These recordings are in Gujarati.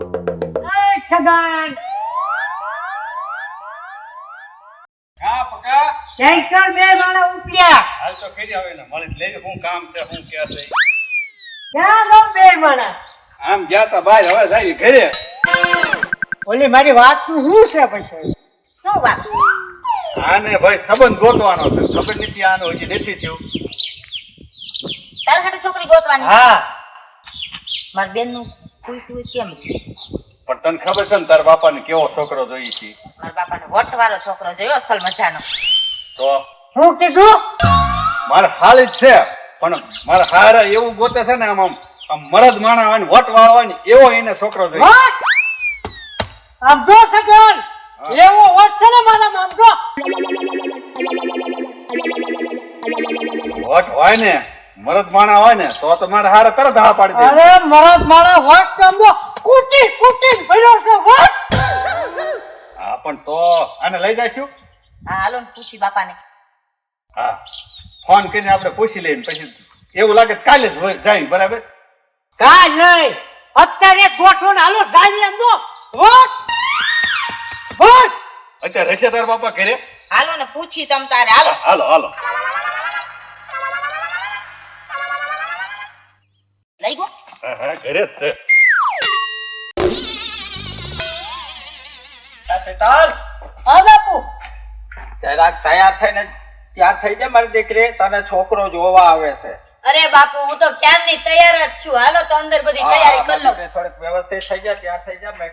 એ હા પકા ટેન્કર બે માણા ઉપડ્યા. હાલ તો કરી આવે ને મળી લઈને શું કામ છે શું કે છે. ક્યાં ગો બે માણા આમ ગયા તા બહાર હવે જાય ઘરે. ઓલી મારી વાતનું શું છે પછી શું વાત? આને ભાઈ સંબંધ ગોતવાનો છે. ખબર નથી આનો હજી નથી થયું. તારે હાટુ છોકરી ગોતવાની? હા. મારી બેનનું પૂછ્યું હોય કેમ પણ તને ખબર છે ને તારા બાપાને કેવો છોકરો જોઈએ છે? મારા બાપાને વટ વાળો છોકરો જોયો અસલ મજાનો. તો? શું કીધું? મારે હાલ જ છે પણ મારા હારા એવું ગોતે છે ને આમ આમ આમ મરદ માણા હોય ને વટ વાળો હોય ને એવો એને છોકરો જોઈએ. આમ જો સગન એવો હોત છે ને મારા આમ જો. વટ હોય ને મરદ માણા હોય ને તો તો મારે હારે તરત હા પાડી દે અરે મરદ માણા હોત તો કુટી કુટી ભર્યો છે હોત હા પણ તો આને લઈ જઈશું? હા હાલો ને પૂછી બાપાને. હા ફોન કરીને આપણે પૂછી લઈએ ને પછી એવું લાગે તો કાલે જ જાય બરાબર? કાલ નહીં. અત્યારે ગોઠવણ હાલો જાય એમ નો હોત હોત અત્યારે રશે તાર બાપા ઘરે? હાલો ને પૂછી તમ તારે હાલો. હાલો હાલો. હા હા ઘરે જ છે શીતલ હા બાપુ. જરાક તૈયાર થઈને તૈયાર થઈ જા મારી દીકરી તને છોકરો જોવા આવે છે. અરે બાપુ હું તો ક્યારની તૈયાર જ છું. હાલો તો અંદર બધી તૈયારી કરી દીકરી થોડીક વ્યવસ્થિત થઈ જા તૈયાર થઈ જા મેં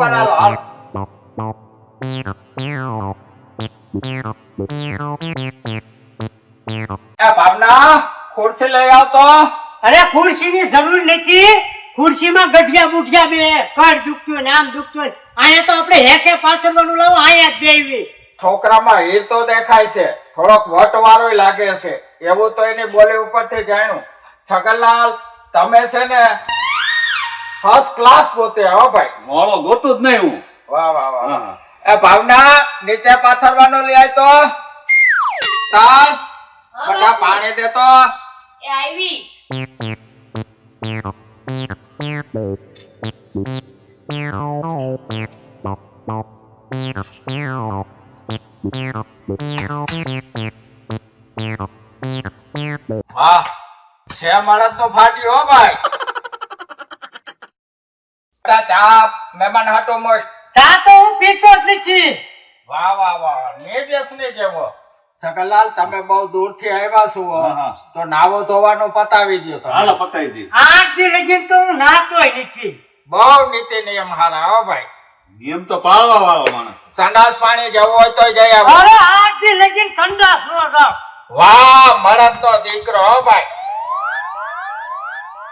હા હાલો એ ભાવના ખુરશી લઈ આવતો. અરે ખુરશીની જરૂર નથી. ખુરશીમાં ગઠિયા બુઠિયા બે કર દુખ્યો ને આમ દુખ્યો અહીંયા તો આપણે હેકે પાથરવાનું લાવો અહીંયા જ બેવી છોકરામાં હીર તો દેખાય છે. થોડોક વટવાળો લાગે છે. એવું તો એની બોલી ઉપરથી જાણ્યું. છગનલાલ તમે છે ને ફર્સ્ટ ક્લાસ પોતે હો ભાઈ. મોળો ગોતું જ નહીં હું. વાહ વાહ વાહ. એ ભાવના નીચે પાથરવાનો લઈ આય તો. તાલ બટા પાણી દે તો એ આવી. વાહ. છે હો ભાઈ. ચા મહેમાન હાટો મોય ચા તો હું પીતો જ નથી. વાહ વાહ વાહ નિર્દેશ ને જેવો. છગનલાલ તમે બહુ દૂરથી આવ્યા છો હા, હા. તો નાવો ધોવાનું પતાવી દો તમે. હાલો પતાવી દી આઠ દી લગીન તો હું નાતોય નથી. બહુ નીતિ નિયમ હારા હો ભાઈ. નિયમ તો પાળવા વાળો માણસ સંડાસ પાણી જવું હોય તો જઈ આવો. અરે આઠ દી લગીન સંડાસ નો જાવ વાહ મળદ નો દીકરો હો ભાઈ.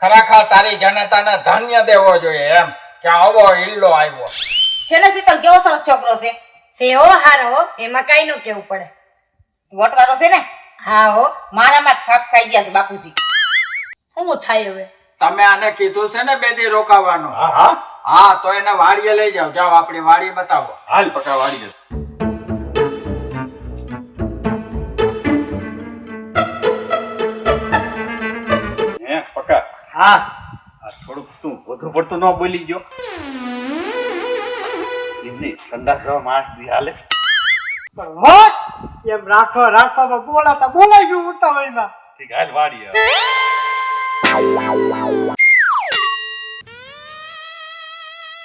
ખરેખર તારી જનતાને ધન્ય દેવો જોઈએ એમ. કે આવો ઈલ્લો આવ્યો. છે ને શીતલ કેવો સરસ છોકરો છે? સેવો હારો હો, એમાં કઈ નો કેવું પડે. વટવાળો છે ને? હા હો. મારામાં થાપ ખાઈ ગયા છે બાપુજી. શું થાય હવે? તમે આને કીધું છે ને બે દી રોકાવાનું? હા હા. હા તો એને વાડીએ લઈ જાઓ. જાઓ આપણી વાડી બતાવો. હાલ પકા હે પકા. હા. વધુ પડતું ન બોલી ગયો. એમની સંદાસ જવા માણસ દી હાલે. પણ હોત એમ રાખો રાખો તો બોલાતા બોલાઈ ગયું ઉતાવળમાં ઠીક હાલ વાડી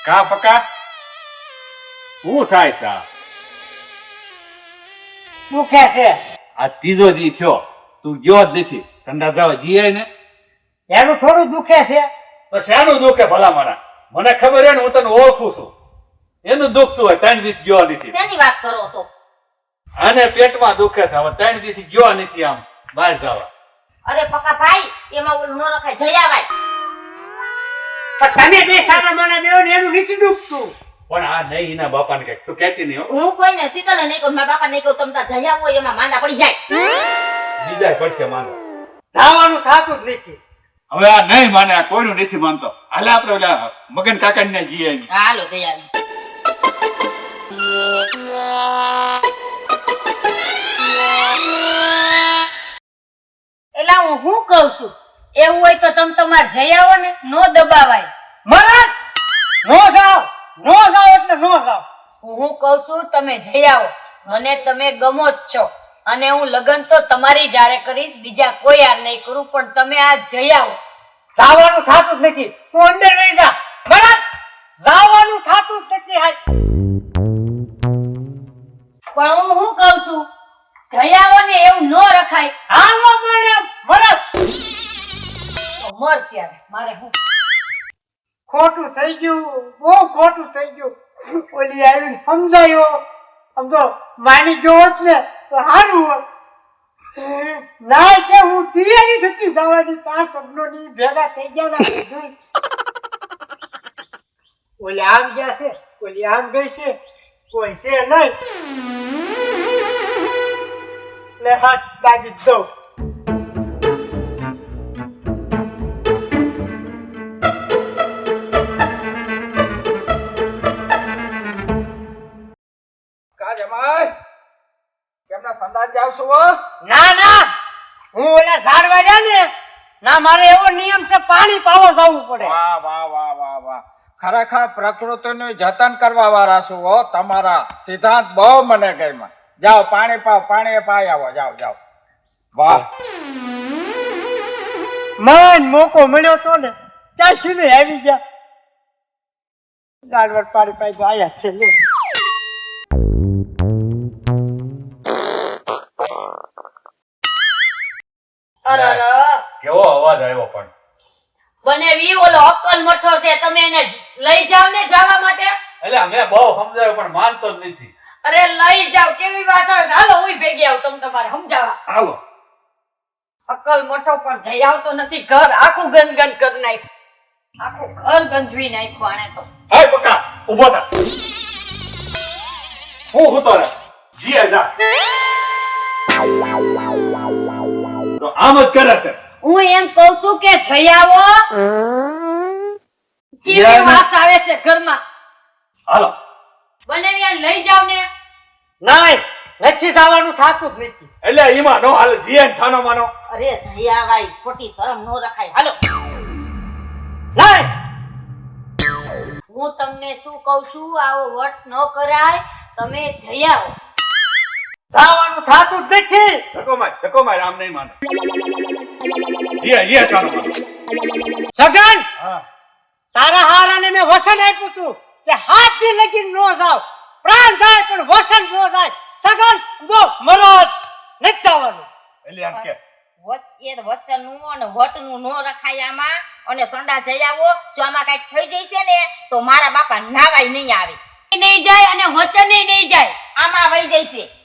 કા પકા? શું થાય સા? દુખે છે? આ ત્રીજો દી થયો. તું ગયો જ નથી. સંડા જવા જીએ ને? એનું થોડું દુખે છે. તો શાનું દુઃખ ભલા મારા મને ખબર હે ને હું તને ઓળખું છું. એનું દુખતું હોય ત્રણ દીથી ગયો નથી. શેની વાત કરો છો? આને પેટમાં દુખે છે હવે ત્રણ દીથી ગયો નથી આમ બહાર જવા. અરે પકા ભાઈ એમાં ઓલું ન રખાય જયા ભાઈ પણ તમે બે સારા માણા બેહો ને એનું નીચે દુખતું પણ આ નહીં એના બાપાને કંઈક તું કહેતી નહીં હો. હું કોઈને શીતલ નહીં કહું મારા બાપા નહીં કહું તમે ત્યાં જઈ આવો એમાં માંદા પડી જાય. બીજા પડશે માનો જવાનું થાતું જ નથી. હવે આ નહીં માને આ કોઈનું નથી માનતો. હાલે આપણે ઓલા મગન કાકા ને જઈએ આવી. હાલો જઈ આવી એટલે હું હું કહું છું? એવું હોય તો તમે તમારે જઈ આવો ને નો દબાવાય. મરણ નો જાવ નો જાવ એટલે નો જાવ હું હું કહું છું? તમે જઈ આવો. મને તમે ગમો જ છો. અને હું લગ્ન તો તમારી જારે કરીશ બીજા કોઈ યાર નહીં કરું પણ તમે આ જઈ આવો. જવાનું થાતું જ નથી. તું અંદર રહી જા. ભરત જવાનું થાતું જ નથી હાલ. પણ હું શું કહું છું? જઈ આવો ને એવું ન રખાય. હાલો મેડમ ભરત મર. ત્યારે મારે હું? ખોટું થઈ ગયું બહુ ખોટું થઈ ગયું. ઓલી આવીને સમજાયો. સમજો માની ગયો જ ને સારું હોત ના કે હું તૈયારી થતી જવાની, તો શબ્દોની ભેગા થઈ ગયા ને બધુંય. આમ ગયા છે, ઓલી આમ ગઈ કોઈ છે નહીં. લે હાથ દઉં. જાવ છો ના ના. હું ઓલા ઝાડવા જા ને ના મારે એવો નિયમ છે પાણી પાવા જવું પડે. વાહ વાહ વાહ વાહ વાહ. ખરેખર પ્રકૃતિનું જતન કરવા વાળા છો હો તમારા સિદ્ધાંત બહુ મને ગમ્યા. જાઓ પાણી પાવ પાણી પાય આવો જાઓ જાઓ. વાહ. મન મોકો મળ્યો તો ને ત્યાંથી ને આવી ગયા. જાનવર પાણી પાઈ આયા છે આવ્યો પણ. બને વી ઓલો અક્કલ મઠો છે તમે એને લઈ જાવ ને જવા માટે? એટલે અમે બહુ સમજાયો પણ માનતો જ નથી. અરે લઈ જાવ કેવી વાત છે? હાલો હું ભેગી આવ તમ તમારે સમજાવા હાલો. અક્કલ મઠો પણ જઈ આવતો નથી ઘર આખું ગન ગન કરી નાખ આખું ઘર ગંજવી નાખ્યું આને તો. હાય પક્કા ઊભો થા. હું હું તો રે જીએ જા. તો આમ જ કરે છે. હું એમ કહું છું કે કેવી આવો. વાસ આવે છે ઘરમાં. હાલો. બનેવી લઈ જાવ ને. નહીં નથી જવાનું થાતું જ નથી. એટલે એમાં નો હાલ જીએ ને છાનો માનો. અરે આવાય ખોટી શરમ નો રખાય. હાલો. નહીં હું તમને શું કહું છું? આવો વટ ન કરાય. તમે જઈ આવો જવાનું થાતું જ નથી. ધક્કો માર ધક્કો માર આમ નહીં માને. યે યે ચાલો સગન હા. તારા હારાને મેં વસન આપ્યું તું કે હાથથી લગીન નો જાવ. પ્રાણ જાય પણ વસન નો જાય. સગન ગો મરો નહીં જવાનું. એટલે આમ કે. અને વટનું નો રખાય આમાં. અને સંડા જઈ આવો જો આમાં કંઈક થઈ જશે ને તો મારા બાપા નાવાય નહીં આવે. નહીં જાય અને વચન નહીં જાય. આમાં વહી જશે